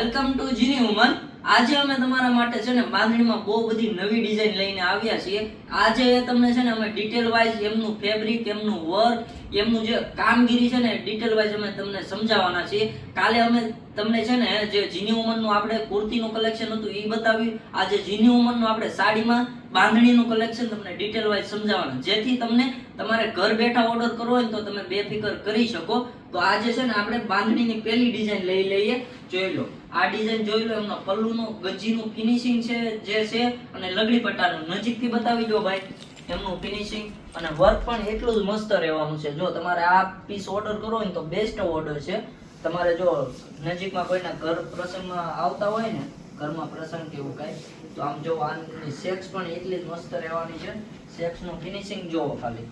Welcome to જીની woman આજે અમે તમારા માટે છે ને બાંધણીમાં બહુ બધી નવી ડિઝાઇન લઈને આવ્યા છીએ. આજે તમને છે ને અમે ડિટેલ વાઇઝ એમનું ફેબ્રિક એમનું વર્ક એમનું જે કામગીરી છે ને ડિટેલ વાઇઝ અમે તમને સમજાવવાના છીએ. કાલે અમે તમને છે ને જે જીની વુમનનું આપણે કુર્તીનું કલેક્શન હતું એ બતાવ્યું. આજે જીની વુમનનું આપણે સાડીમાં બાંધણીનું કલેક્શન તમને ડિટેલ વાઇઝ સમજાવવાનું. જેથી તમને તમારે ઘર બેઠા ઓર્ડર કરવો હોય તો તમે બેફિકર કરી શકો. તો આજે છે ને આપણે બાંધણીની પહેલી ડિઝાઇન લઈ લઈએ. જોઈ લો. આ ડિઝાઇન જોઈ લો, એમનો પલ્લુનું ગજીનું ફિનિશિંગ છે, જે છે, અને લગડી પટ્ટાનું. નજીકથી બતાવી દો ભાઈ. એમનું ફિનિશિંગ અને વર્ક પણ એટલું જ મસ્ત રહેવાનું છે. જો તમારે આ પીસ ઓર્ડર કરવો હોય તો બેસ્ટ ઓર્ડર છે. તમારે જો નજીકમાં કોઈના ઘર પ્રસંગમાં આવતા હોય ને ઘરમાં પ્રસંગ કે એવું કાંઈ? તો આમ જો આની સેક્સ પણ એટલી જ મસ્ત રહેવાની છે સેક્સનું ફિનિશિંગ જોવો ખાલી.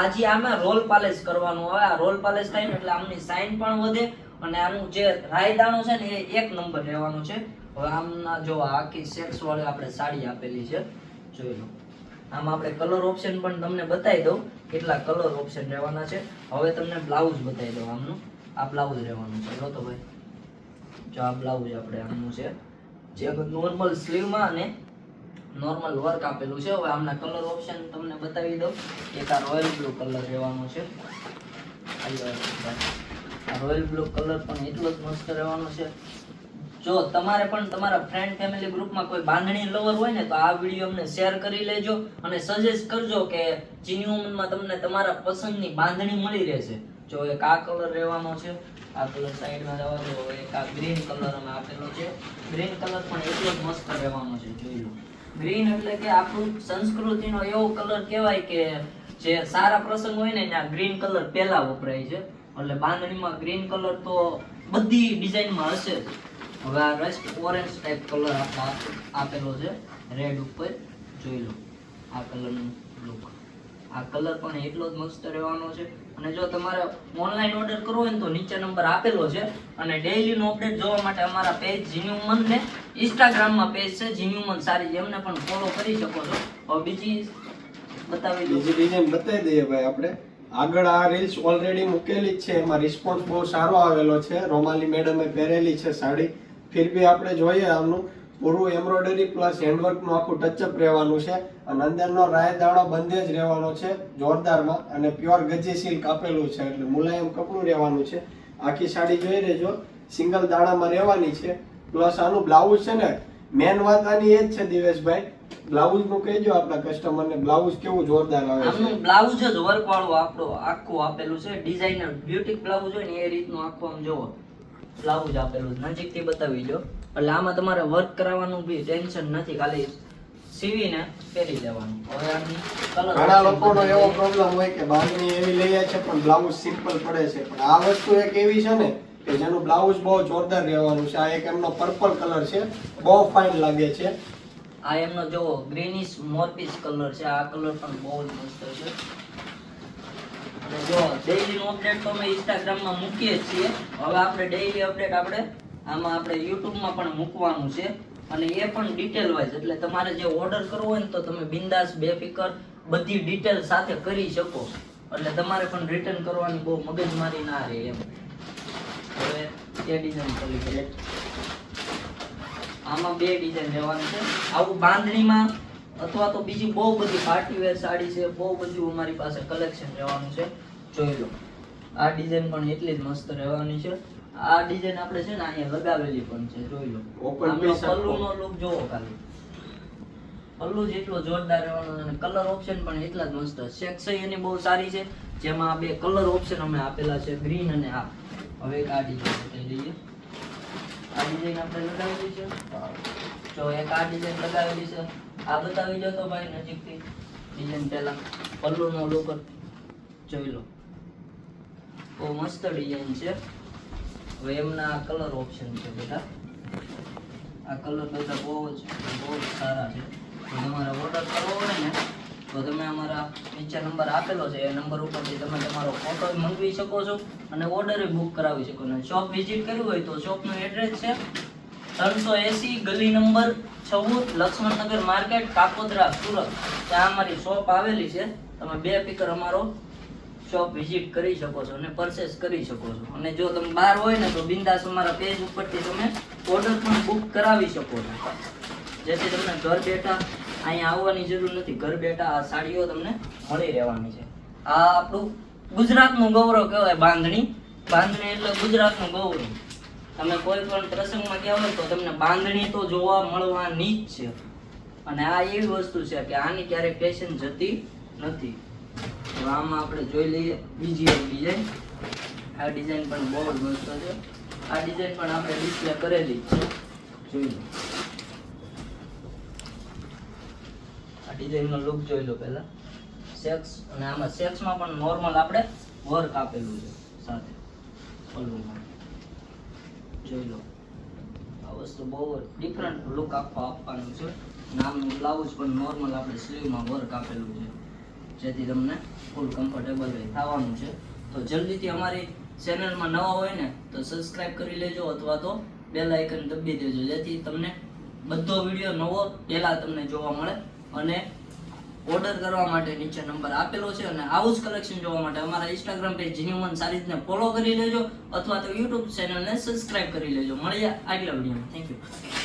આજે આમાં રોલ પાલેસ કરવાનું આવે આ રોલ પાલેસ થાય ને એટલે આમની સાઇન પણ વધે અને આનું જે રાયદાણું છે ને એ એક નંબર રહેવાનું છે. હવે આમના જો આખી સેક્સ વાળી આપણે સાડી આપેલી છે, જોઈ લો. આમ આપણે કલર ઓપ્શન પણ તમને બતાવી દઉં, કેટલા કલર ઓપ્શન રહેવાના છે. હવે તમને બ્લાઉઝ બતાવી દઉં આમનું. આ બ્લાઉઝ રહેવાનું છે જો તો ભાઈ. જો આ બ્લાઉઝ આપણે આમનું છે. જે નોર્મલ સ્લીવમાં અને નોર્મલ વર્ક આપેલું છે. હવે આમના કલર ઓપ્શન તમને બતાવી દઉં. એક આ રોયલ બ્લુ કલર રહેવાનો છે. આ રોયલ બ્લુ કલર પણ એટલો જ મસ્ત રહેવાનો છે. જો તમારે પણ તમારા ફ્રેન્ડ ફેમિલી ગ્રુપમાં કોઈ બાંધણી લવર હોય ને, તો આ વીડિયો અમને શેર કરી લેજો અને સજેસ્ટ કરજો કે ચીની વુમનમાં તમને તમારા પસંદની બાંધણી મળી રહેશે. જો એક આ કલર રહેવાનો છે, આ કલર સાઈડમાં જવા દો એક આ ગ્રીન કલર અમે આપેલો છે. ગ્રીન કલર પણ એટલો જ મસ્ત રહેવાનો છે, જોઈ લો. ગ્રીન એટલે કે આપણું સંસ્કૃતિનો એવો કલર કહેવાય કે જે સારા પ્રસંગ હોય ને ત્યાં ગ્રીન કલર પહેલા વપરાય છે. એટલે બાંધણીમાં ગ્રીન કલર તો બધી ડિઝાઇનમાં હશે જ. હવે આ રસ્ટ ઓરેન્જ ટાઈપ કલર આપેલો છે રેડ ઉપર. જોઈ લો, આ કલરનું લુક આ કલર પણ એટલો જ મસ્ત રહેવાનો છે અને જો તમારે ઓનલાઈન ઓર્ડર કરવો હોય ને તો નીચે નંબર આપેલો છે. અને ડેઇલીનો અપડેટ જોવા માટે અમારા પેજ જીન્યુમનને ઇન્સ્ટાગ્રામમાં પેજ છે. જીન્યુમન સારી એમને પણ ફોલો કરી શકો છો. હવે બીજી બતાવી બીજી ડિઝાઇન બતાવી દઈએ ભાઈ આપણે. આગળ આ રીલ્સ ઓલરેડી મૂકેલી જ છે. એમાં રિસ્પોન્સ બહુ સારો આવેલો છે. રોમાલી મેડમે પહેરેલી છે સાડી. ફિર બી આપણે જોઈએ આમનું પૂરું એમ્બ્રોઇડરી પ્લસ હેન્ડવર્કનું આખું ટચઅપ રહેવાનું છે. અને અંદરનો રાય દાણો બંધે જ રહેવાનો છે, જોરદારમાં. અને પ્યોર ગજી સિલ્ક આપેલું છે, એટલે મુલાયમ કપડું રહેવાનું છે. આખી સાડી જોઈ રહેજો સિંગલ દાણામાં રહેવાની છે. પ્લસ આનું બ્લાઉઝ છે ને મેન વાત આની એ જ છે દિવેશભાઈ બ્લાઉઝનું કહેજો આપણા કસ્ટમર ને બ્લાઉઝ કેવું જોરદાર આવે છે. બ્લાઉઝ જ વર્ક વાળું આપણું આખું આપેલું છે. ડિઝાઇનર બ્યુટી બ્લાઉઝ હોય ને, એ રીતનું આખું આમ જોવો બ્લાઉઝ આપેલું નજીકથી બતાવી દો. એટલે આમાં તમારે વર્ક કરાવવાનું બી ટેન્શન નથી ખાલી સીવીને પહેરી લેવાનું. હવે આની ઘણા લોકોનો એવો પ્રોબ્લેમ હોય કે બહારની એવી લઈએ છે પણ બ્લાઉઝ સિમ્પલ પડે છે. પણ આ વસ્તુ એક એવી છે ને કે જેનું બ્લાઉઝ બહુ જોરદાર રહેવાનું છે. આ એક એમનો પર્પલ કલર છે બહુ ફાઇન લાગે છે. આ એમનો જોવો ગ્રીનિશ મોરપીસ કલર છે આ કલર પણ બહુ જ મસ્ત છે. અને જો ડેઈલી નો અપડેટ તો અમે ઇન્સ્ટાગ્રામમાં મૂકીએ છીએ. હવે આપણે ડેઈલી અપડેટ આપણે આમાં આપણે યુટ્યુબમાં પણ મૂકવાનું છે અને એ પણ ડિટેલ વાઇઝ એટલે તમારે જે ઓર્ડર કરવો હોય ને તો તમે બિંદાસ બેફિકર બધી ડિટેલ સાથે કરી શકો. એટલે તમારે પણ રિટર્ન કરવાની બહુ મગજમારી ના રહે એમ. હવે એ ડિઝાઇન કરી દે આમાં બે ડિઝાઇન રહેવાની છે. આવું બાંધણીમાં અથવા તો બીજી બહુ બધી પાર્ટી વેર સાડી છે, બહુ બધું અમારી પાસે કલેક્શન રહેવાનું છે. જોઈ લો. આ ડિઝાઇન પણ એટલી જ મસ્ત રહેવાની છે. આ ડિઝાઇન આપણે છે ને અહીંયા લગાવેલી પણ છે જોઈ લો. Open piece. પલ્લુનો લુક જોવો ખાલી. પલ્લુ જેટલો જોરદાર રહેવાનો અને કલર ઓપ્શન પણ એટલા જ મસ્ત. સેક્સઈ એની બહુ સારી છે જેમાં બે કલર ઓપ્શન અમે આપેલા છે ગ્રીન અને આ. હવે એક આ ડિઝાઇન બતાવી દઈએ. આ ડિઝાઇન આપણે લગાવેલી છે. જો એક આ ડિઝાઇન લગાવેલી છે. આ બતાવી દો તો ભાઈ નજીકથી. ડિઝાઇન પહેલા પલ્લુનો લુક જોઈ લો. બહુ મસ્ત ડિઝાઇન છે. હવે એમના કલર ઓપ્શન છે બધા આ કલર બધા બહુ જ બહુ જ સારા છે. તો તમારે ઓર્ડર કરવો હોય ને, તો તમે અમારા નીચે નંબર આપેલો છે. એ નંબર ઉપરથી તમે તમારો ફોટો મંગાવી શકો છો અને ઓર્ડર બુક કરાવી શકો. અને શોપ વિઝિટ કરવી હોય તો શોપનું એડ્રેસ છે ત્રણસો એસી ગલી નંબર ચૌદ લક્ષ્મણનગર માર્કેટ, કાકોદરા, સુરત. ત્યાં અમારી શોપ આવેલી છે. તમે બે પીકર અમારો શોપ વિઝિટ કરી શકો છો અને પરચેસ કરી શકો છો. અને જો તમે બહાર હોય ને, તો બિંદાસ અમારા પેજ ઉપરથી તમે ઓર્ડર પણ બુક કરાવી શકો છો. જેથી તમને ઘર બેઠા અહીંયા આવવાની જરૂર નથી. ઘર બેઠા આ સાડીઓ તમને મળી રહેવાની છે. આ આપણું ગુજરાતનું ગૌરવ કહેવાય બાંધણી. બાંધણી એટલે ગુજરાતનું ગૌરવ. તમે કોઈ પણ પ્રસંગમાં ગયા હોય તો તમને બાંધણી તો જોવા મળવાની જ છે. અને આ એવી વસ્તુ છે કે આની ક્યારેય ફેશન જતી નથી. તો આમાં આપણે જોઈ લઈએ. બીજી એક ડિઝાઇન આ ડિઝાઇન પણ બહુ જ મસ્ત છે. આ ડિઝાઇન પણ આપણે ડિસ્પ્લે કરેલી છે. જોઈ લો. આ ડિઝાઇનનો લુક જોઈ લો પહેલા. સેક્સ અને આમાં સેક્સમાં પણ નોર્મલ આપણે વર્ક આપેલું છે સાથે. પલ્લુમાં જોઈ લો. આ વસ્તુ બહુ ડિફરન્ટ લુક આપવા આપવાનું છે. નામનું બ્લાઉઝ પણ નોર્મલ આપણે સ્લીવમાં વર્ક આપેલું છે. જેથી તમને ફૂલ કમ્ફર્ટેબલ થવાનું છે. તો જલ્દીથી અમારી ચેનલમાં નવા હોય ને, તો સબસ્ક્રાઈબ કરી લેજો અથવા તો બેલ આઇકન દબી દેજો, જેથી તમને બધો વીડિયો નવો પહેલાં તમને જોવા મળે અને ઓર્ડર કરવા માટે નીચે નંબર આપેલો છે અને આવું જ કલેક્શન જોવા માટે અમારા ઇન્સ્ટાગ્રામ પેજ જીન્યુમન સારી રીતને ફોલો કરી લેજો અથવા તો યુટ્યુબ ચેનલને સબસ્ક્રાઇબ કરી લેજો. મળીએ આગલા વિડીયોમાં થેન્ક યુ